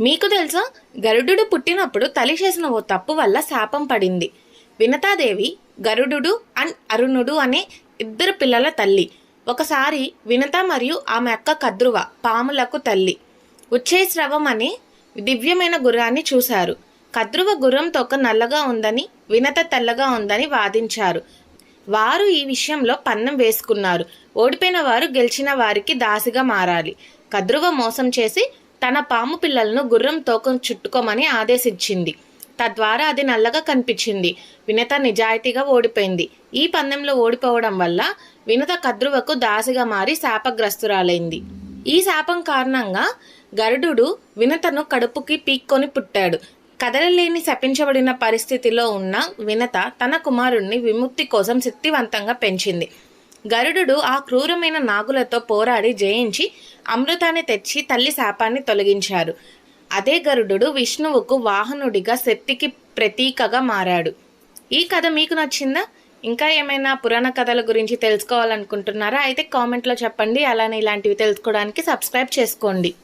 మీకు తెలుసా? గరుడు పుట్టినప్పుడు తల్లి చేసిన ఓ తప్పు వల్ల శాపం పడింది. వినతాదేవి గరుడు అండ్ అరుణుడు అనే ఇద్దరు పిల్లల తల్లి. ఒకసారి వినత మరియు ఆమె అక్క కద్రువ పాములకు తల్లి. ఉచ్చేశ్రవం అనే దివ్యమైన గుర్రాన్ని చూశారు. కద్రువ గుర్రం తొక్క నల్లగా ఉందని వినత తెల్లగా ఉందని వాదించారు. వారు ఈ విషయంలో పన్నం వేసుకున్నారు. ఓడిపోయిన వారు గెలిచిన వారికి దాసిగా మారాలి. కద్రువ మోసం చేసి తన పాము పిల్లలను గుర్రం తోకం చుట్టుకోమని ఆదేశించింది. తద్వారా అది నల్లగా కనిపించింది. వినత నిజాయితీగా ఓడిపోయింది. ఈ పందెంలో ఓడిపోవడం వల్ల వినత కద్రువకు దాసిగా మారి శాపగ్రస్తురాలైంది. ఈ శాపం కారణంగా గరుడు వినతను కడుపుకి పీక్కొని పుట్టాడు. కదలలేని శపించబడిన పరిస్థితిలో ఉన్న వినత తన కుమారుణ్ణి విముక్తి కోసం శక్తివంతంగా పెంచింది. గరుడు ఆ క్రూరమైన నాగులతో పోరాడి జయించి అమృతాన్ని తెచ్చి తల్లి శాపాన్ని తొలగించారు అదే గరుడు విష్ణువుకు వాహనుడిగా శక్తికి ప్రతీకగా మారాడు. ఈ కథ మీకు నచ్చిందా? ఇంకా ఏమైనా పురాణ కథల గురించి తెలుసుకోవాలనుకుంటున్నారా? అయితే కామెంట్లో చెప్పండి. అలానే ఇలాంటివి తెలుసుకోవడానికి సబ్స్క్రైబ్ చేసుకోండి.